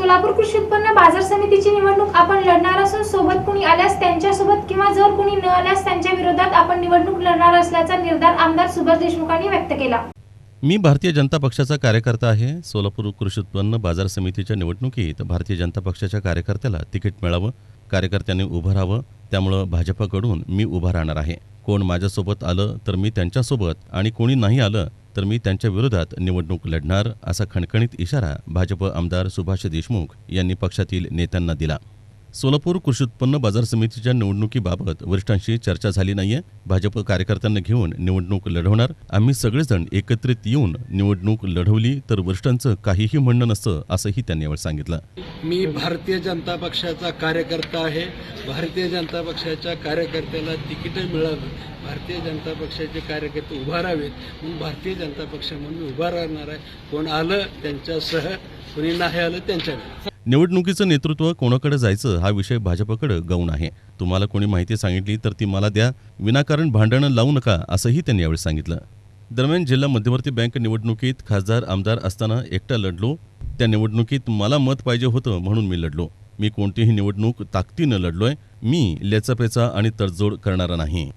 सोलापूर कृषी उत्पन्न बाजार समितीची निवडणूक आपण लढणार असून सोबत कुणी आल्यास त्यांच्यासोबत किंवा जर कुणी न आल्यास त्यांच्या विरोधात आपण निवडणूक लढणार असल्याचा निर्धार आमदार सुभाष देशमुखांनी व्यक्त केला. मी भारतीय जनता पक्षाचा कार्यकर्ता आहे. सोलापूर कृषी उत्पन्न बाजार समितीच्या निवडणुकीत भारतीय जनता पक्षाच्या कार्यकर्त्याला तिकीट मिळावं कार्यकर्त्यांनी उभं राहावं त्यामुळं भाजपाकडून मी उभा राहणार आहे. कोण माझ्यासोबत आलं तर मी त्यांच्यासोबत आणि कोणी नाही आलं तर मी त्यांच्या विरोधात निवडणूक लढणार असा खणखणीत इशारा भाजप आमदार सुभाष देशमुख यांनी पक्षातील नेत्यांना दिला. सोलापूर कृषी उत्पन्न बाजार समितीच्या निवडणुकीबाबत वरिष्ठांशी चर्चा झाली नाहीये. भाजप कार्यकर्त्यांना घेऊन निवडणूक लढवणार. आम्ही सगळेजण एकत्रित येऊन निवडणूक लढवली तर वरिष्ठांचं काहीही म्हणणं नसतं असंही त्यांनी यावेळी सांगितलं. मी भारतीय जनता पक्षाचा कार्यकर्ता आहे. भारतीय जनता पक्षाच्या कार्यकर्त्याला तिकीटं मिळावी भारतीय जनता पक्षाचे कार्यकर्ते उभा राहावेत. म्हणून भारतीय जनता पक्ष म्हणून मी उभा राहणार आहे. कोण आलं त्यांच्यासह कोणी नाही आलं त्यांच्याकडे. निवडणुकीचं नेतृत्व कोणाकडे जायचं हा विषय भाजपकडे गौण आहे. तुम्हाला कोणी माहिती सांगितली तर ती मला द्या. विनाकारण भांडणं लावू नका असंही त्यांनी यावेळी सांगितलं. दरम्यान जिल्हा मध्यवर्ती बँक निवडणुकीत खासदार आमदार असताना एकटा लढलो. त्या निवडणुकीत मला मत पाहिजे होतं म्हणून मी लढलो. मी कोणतीही निवडणूक ताकदीनं लढलोय. मी लेचापेचा आणि तडजोड करणारा नाही.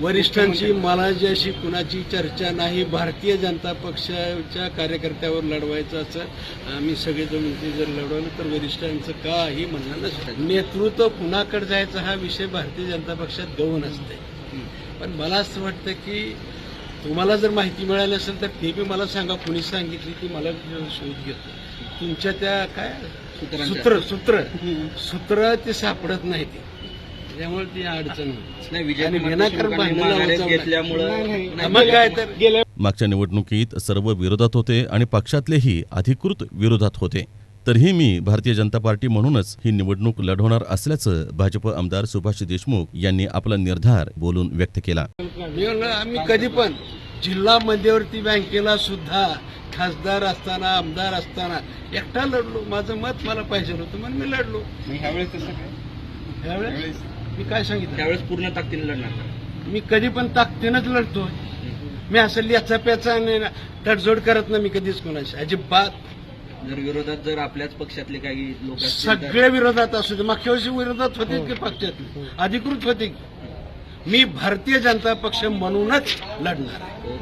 वरिष्ठांची मला ज्याशी कुणाची चर्चा नाही भारतीय जनता पक्षाच्या कार्यकर्त्यावर लढवायचं असं आम्ही सगळेजण जर लढवलं तर वरिष्ठांचं काही म्हणणं नसतं. नेतृत्व कुणाकडे जायचं हा विषय भारतीय जनता पक्षात गौण असते. पण मला असं वाटतं की तुम्हाला जर माहिती मिळाली असेल तर ते बी मला सांगा. कुणी सांगितली ती मला शोध घेतो. तुमच्या त्या काय? सूत्र सूत्र. सूत्र ते सापडत नाही ते. त्यामुळे ती अडचण नाही विजय घेतल्यामुळं मग काय तर गेल्या मागच्या निवडणुकीत सर्व विरोधात होते आणि पक्षातलेही अधिकृत विरोधात होते. तरीही मी भारतीय जनता पार्टी म्हणूनच ही निवडणूक लढवणार असल्याचं भाजप आमदार सुभाष देशमुख यांनी आपला निर्धार बोलून व्यक्त केला. आम्ही कधी पण जिल्हा मध्यवर्ती बँकेला सुद्धा खासदार असताना आमदार असताना एकटा लढलो. माझं मत मला पाहिजे होतं म्हणून मी लढलो. ह्यावेळेस त्यावेळेस मी काय सांगितलं? त्यावेळेस पूर्ण ताकदीने लढणार मी कधी पण ताकदीनच लढतो मी असं लिहाचा प्याचा आणि तडजोड करत नाही मी कधीच कोणाशी. अजिबात. जर विरोधात जर आपल्याच पक्षातले काही लोक असतील तर- सगळे विरोधात असू दे. मागच्या वर्षी विरोधात होते की पक्षातले अधिकृत होते की? मी भारतीय जनता पक्ष म्हणूनच लढणार आहे.